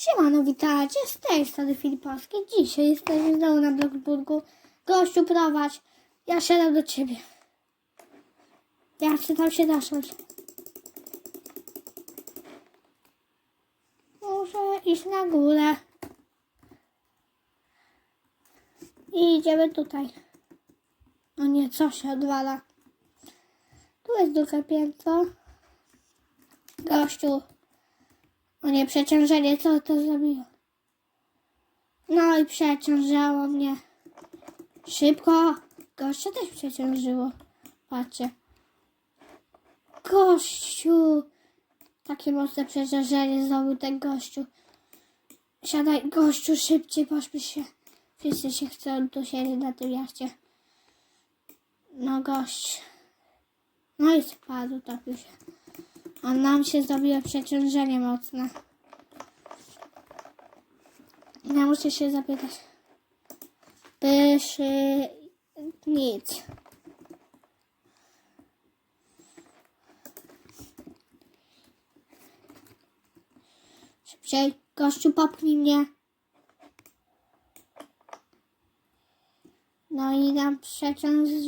Siemano, witajcie z tej strony Filipowski. Dzisiaj jesteśmy znowu na Bloksburgu. Gościu, prowadź. Ja siadam do ciebie. Ja chcę tam się zasiąść. Muszę iść na górę. I idziemy tutaj. O nie, co się odwala? Tu jest drugie piętro. Gościu. O nie, przeciążenie, co to zrobiło? No i przeciążało mnie. Szybko. Gościa też przeciążyło. Patrzcie. Gościu. Takie mocne przeciążenie znowu ten gościu. Siadaj, gościu, szybciej, poszmy się. Wszyscy się chcą tu siedzieć na tym jachcie. No gość. No i spadł, topił się. A nam się zrobiło przeciążenie mocne. Ja muszę się zapytać. Pyszy... nic. Szybciej, gościu, popchnij mnie. No i nam przeciążyło.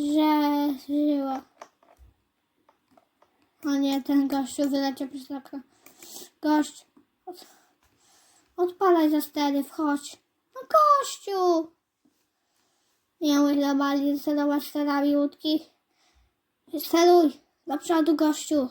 O nie, ten gościu wyleciał przez okno. Gość, od, odpalaj za stery, wchodź. No gościu! Nie normalnie sterować sterami łódki. Steruj, do przodu gościu.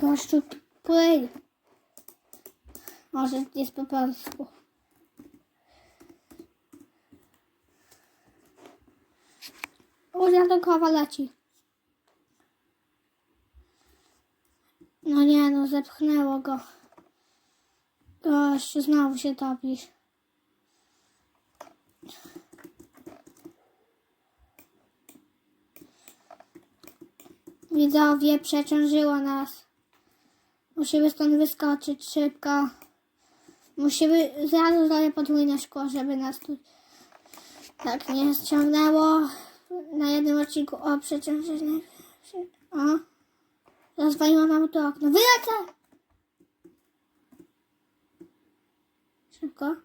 Gościu, płyń. Może jest po polsku. Urzędokowa leci. No nie, no zepchnęło go. Gościu, znowu się topisz. Widzowie, przeciążyło nas. Musimy stąd wyskoczyć szybko. Musimy zaraz zrobię podwójne szkło, żeby nas tu tak nie ściągnęło. Na jednym odcinku o przeciążenie. O. Rozwaliło nam to okno. Wylecę! Szybko.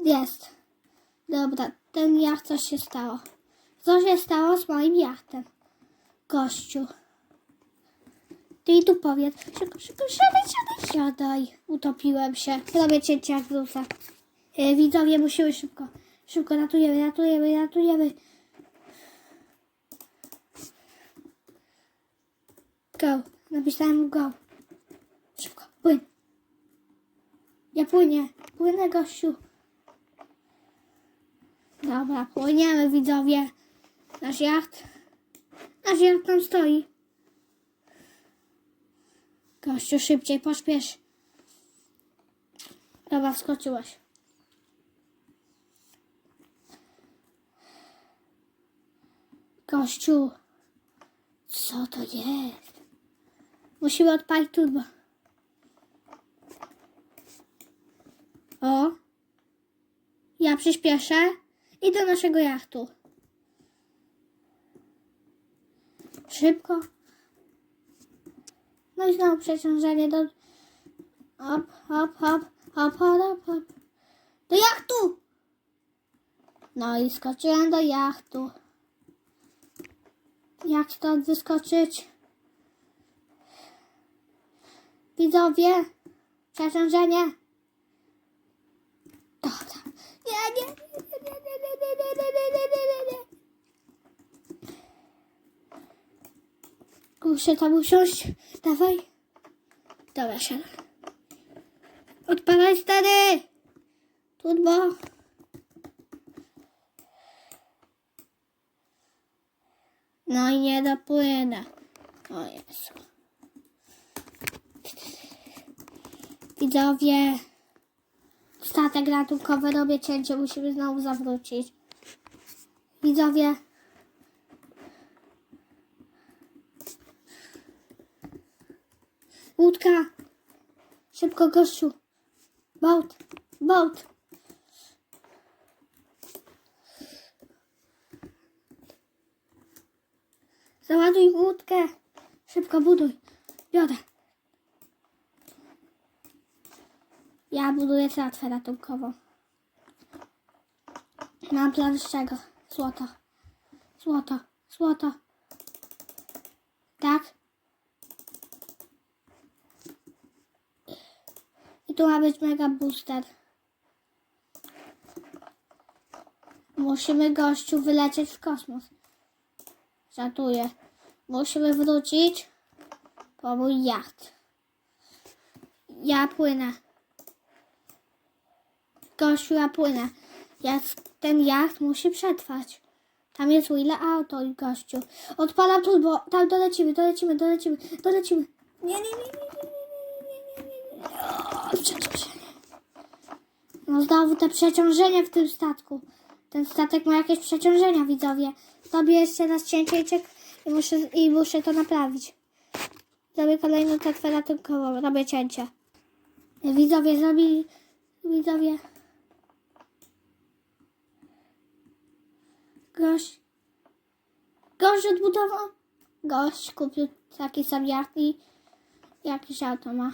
Jest. Dobra, ten jacht coś się stało. Co się stało z moim jachtem? Gościu. Ty tu powiedz. Szybko, szybko, siadaj, siadaj, siadaj. Utopiłem się. Robię cięcie jak wrócę. E, widzowie, musimy szybko. Szybko, ratujemy, ratujemy, ratujemy. Go. Napisałem go. Szybko, płyn. Ja płynie. Płynę, gościu. Dobra, płyniemy, widzowie. Nasz jacht. Nasz jacht tam stoi. Gościu, szybciej, pośpiesz. Dobra, wskoczyłaś. Gościu, co to jest? Musimy odpalić turbo. O, ja przyspieszę i do naszego jachtu. Szybko. No i znowu przeciążenie do... Hop, hop, hop, hop, hop, hop. Do jachtu! No i skoczyłem do jachtu. Jak stąd wyskoczyć? Widzowie, przeciążenie. Dobra. Nie, nie, nie, nie, nie, nie, nie, nie. Muszę tam usiąść. Dawaj. Dobra, siadam. Odpalaj stary. Turbo. No i nie dopłynę. O Jezu. Widzowie. Statek ratunkowy robię cięcie. Musimy znowu zawrócić. Widzowie. Łódka! Szybko, gościu! Bałt! Bałt! Załaduj łódkę! Szybko buduj! Biorę! Ja buduję tratwę ratunkową. Mam plan z czego? Złoto. Złoto. Złoto. Tak? To ma być mega booster. Musimy gościu wylecieć w kosmos. Żartuję. Musimy wrócić po mój jacht. Ja płynę. Gościu, ja płynę. Ja, ten jacht musi przetrwać. Tam jest Willa auto i gościu. Odpalam turbo. Tam dolecimy, dolecimy, dolecimy, dolecimy. Nie, nie, nie, nie. Przeciążenie. No znowu te przeciążenie w tym statku. Ten statek ma jakieś przeciążenia, widzowie. Zrobię jeszcze raz cięcie i, czek- i, muszę, i muszę to naprawić. Zrobię kolejną tratwę ratunkową. Robię cięcie. Widzowie zrobili... Widzowie... Gość... Gość odbudował... Gość kupił taki sam jacht i... Jakieś auto ma.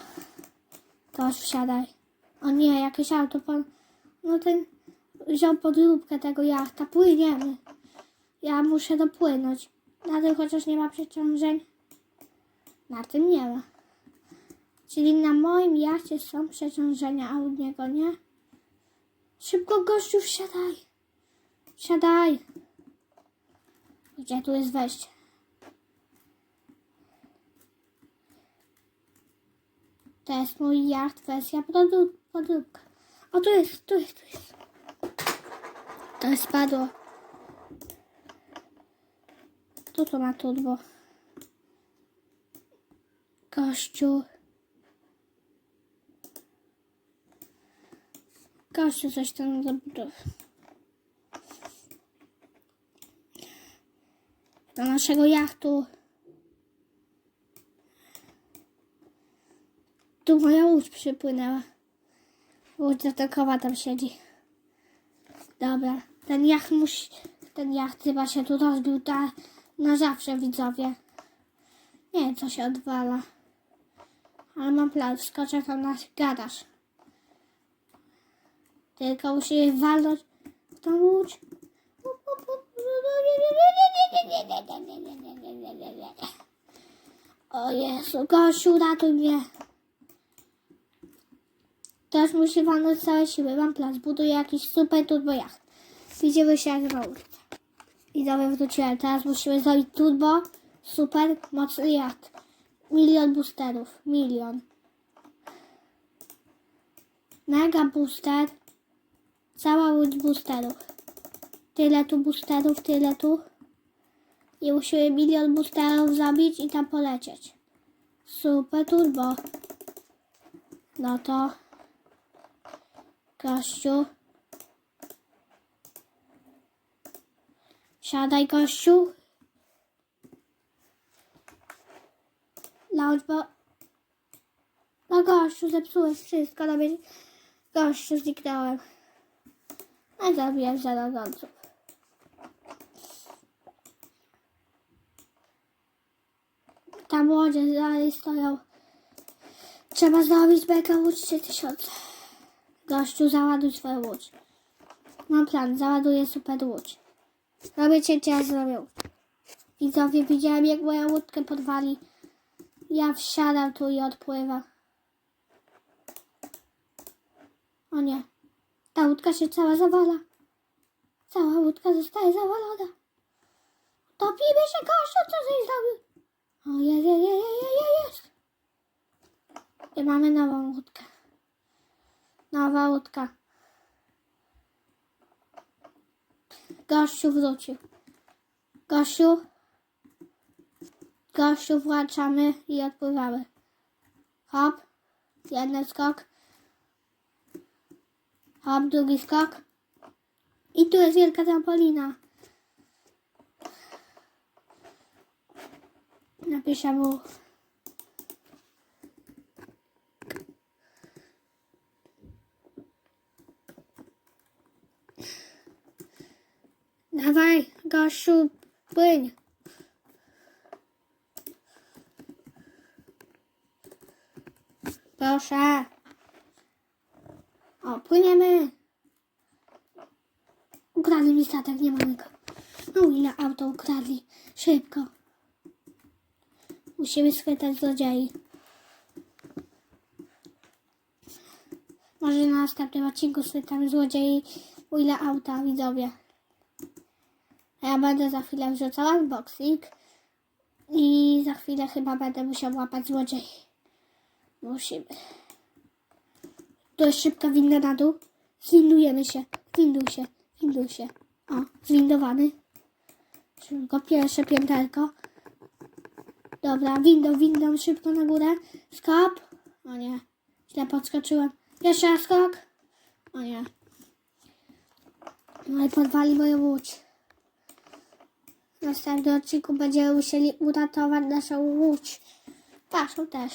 Gość wsiadaj. O nie, jakieś auto pan... No ten... Wziął podróbkę tego jachta. Płyniemy. Ja muszę dopłynąć. Na tym chociaż nie ma przeciążeń. Na tym nie ma. Czyli na moim jachcie są przeciążenia, a u niego nie? Szybko gościu wsiadaj. Wsiadaj. Gdzie tu jest wejście? Jest mój jacht, wersja produ- podróbka. O, tu jest, tu jest, tu jest. To spadło. Tu to ma turbo. Gościu. Gościu coś tam zabudował. Do naszego jachtu. Moja łódź przypłynęła. Łódź zatokowa tam siedzi. Dobra, ten jacht musi, ten jacht chyba się tu rozbił ta, na zawsze widzowie. Nie wiem co się odwala. Ale mam plan, skoczę tam na garaż. Tylko musimy walnąć w tą łódź. O Jezu, gościu, ratuj mnie. Teraz musi walnąć całe siły. Mam plan, zbuduję jakiś super turbo jacht. Widzimy się jak na ulicy. I dobra, wróciłem. Teraz musimy zrobić turbo, super, mocny jacht. Milion boosterów. Milion. Mega booster. Cała łódź boosterów. Tyle tu boosterów, tyle tu. I musimy milion boosterów zabić i tam polecieć. Super turbo. No to... Gościu. Siadaj, gościu. Launch, bo... No gościu, zepsułeś wszystko. No mnie... Gościu, zniknąłem. No i zabiłem zarodząców. Tam łodzie dalej stoją. Trzeba zrobić łódź 3000. Gościu, załaduj swoją łódź. Mam plan, załaduję super łódź. Robię cięcie, ja zrobię. Widzowie, widziałem jak moja łódkę podwali. Ja wsiadam tu i odpływam. O nie. Ta łódka się cała zawala. Cała łódka zostaje zawalona. Topimy się, gościu, co żeś zrobił? O, jest, jest, jest, jest, jest. I mamy nową łódkę. Nowa łódka. Gościu wrócił. Gościu. Gościu włączamy i odpływamy. Hop. Jeden skok. Hop, drugi skok. I tu jest wielka trampolina. Napiszę mu. Dawaj, Gosiu, płyń. Proszę. O, płyniemy. Ukradli mi statek, nie ma nikogo. No ile auto ukradli. Szybko. Musimy schwytać złodziei. Może na następnym odcinku schwytamy złodziei. O ile auta, widzowie. Ja będę za chwilę wrzucała unboxing. I za chwilę chyba będę musiał łapać złodziei. Musimy. To jest szybka winda na dół. Zwindujemy się. Winduj się. Winduj się. O, zwindowany. Szybko, pierwsze pięterko. Dobra, windą, windą, szybko na górę. Skok. O nie, źle podskoczyłem. Jeszcze raz skok. O nie. No i podwali moją łódź. W następnym odcinku będziemy musieli uratować naszą łódź. Waszą też.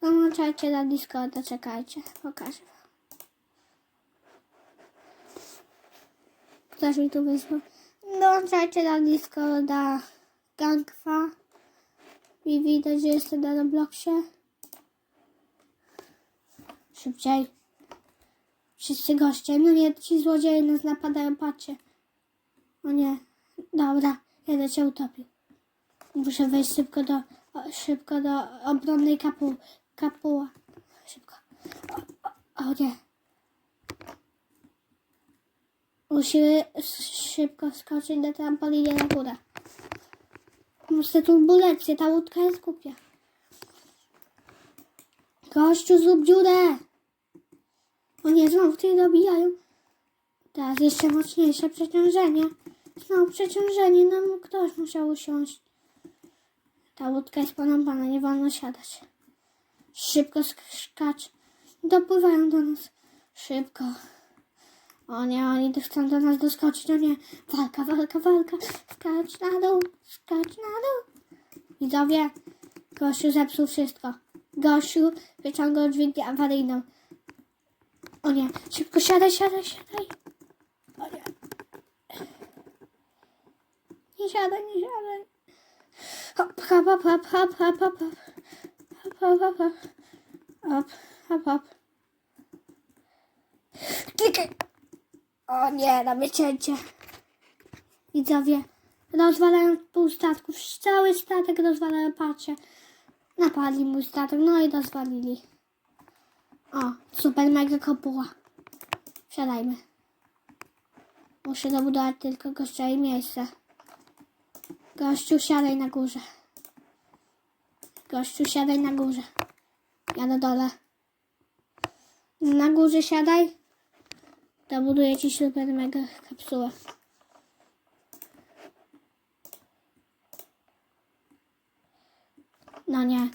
Dołączajcie na Discorda, czekajcie, pokażę wam. Ktoś mi tu wysłał. Dołączajcie na Discorda Gangfa. I widać, że jestem na Robloxie. Szybciej. Wszyscy goście. No nie, ci złodzieje nas napadają, patrzcie. O nie. Dobra, jeden cię utopił. Muszę wejść szybko do, szybko do obronnej kapu, kapuła. Szybko. O, o, o nie. Musimy szybko skoczyć na trampolinie na górę. Muszę turbulencję, ta łódka jest głupia. Gościu, zrób dziurę! O nie, znowu tutaj dobijają. Teraz jeszcze mocniejsze przeciążenie. Znowu przeciążenie, no no ktoś musiał usiąść. Ta łódka jest porąbana, nie wolno siadać. Szybko sk- skacz. Dopływają do nas. Szybko. O nie, oni chcą do nas doskoczyć. O nie, walka, walka, walka. Skacz na dół, skacz na dół. Widzowie, gościu zepsuł wszystko. Gościu wyciągał dźwignię awaryjną. O nie, szybko siadaj, siadaj, siadaj. O nie. Nie siadaj, nie siadaj. Hop, hop, hop, hop, hop, hop, hop, hop. Hop, hop, hop, hop. Hop, hop. Klikaj. O nie, na wycięcie. Widzowie, rozwalają pół statku. Cały statek rozwalają, patrzę. Napadli mój statek, no i rozwalili. O, super mega kopuła. Wsiadajmy. Muszę dobudować tylko gościa i miejsce. Gościu, siadaj na górze. Gościu, siadaj na górze. Ja na dole. Na górze siadaj. Dobuduję ci super mega kapsułę. No nie.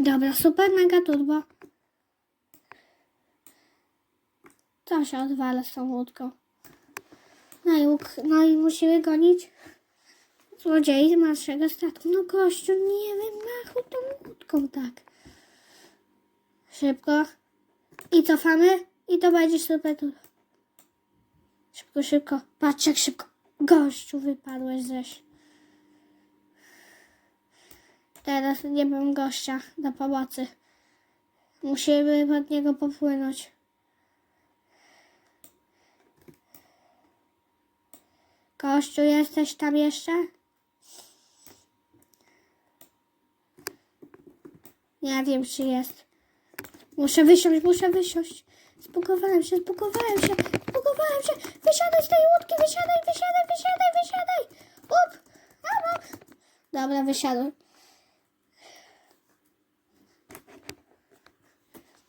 Dobra, super mega turbo. To się odwala z tą łódką. No i, no i musimy gonić złodziei z naszego statku. No gościu, nie wymachuj tą łódką tak. Szybko. I cofamy. I to będzie super. Szybko, szybko. Patrz jak szybko. Gościu, wypadłeś ześ. Teraz nie mam gościa do pomocy. Musimy pod niego popłynąć. Gościu, jesteś tam jeszcze? Nie wiem, czy jest. Muszę wysiąść, muszę wysiąść. Spukowałem się, spukowałem się, spukowałem się. Wysiadaj z tej łódki, wysiadaj, wysiadaj, wysiadaj, wysiadaj. Up, up. Dobra, wysiadłem.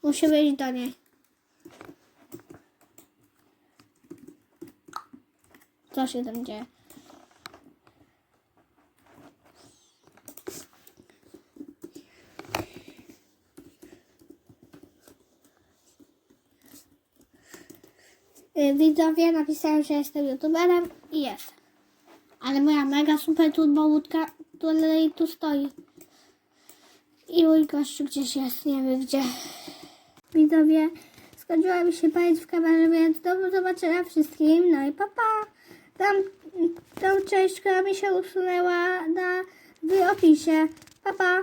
Musimy iść do niej. Co się tam dzieje? Y, Widzowie napisałem, że jestem youtuberem i jestem. Ale moja mega super turbo łódka tutaj tu stoi. I mój gościu gdzieś jest, nie wiem gdzie. Widzowie, skończyła mi się palić w kamerze, więc do zobaczenia wszystkim. No i papa. Tam, tą część, która mi się usunęła na w opisie. Pa, pa!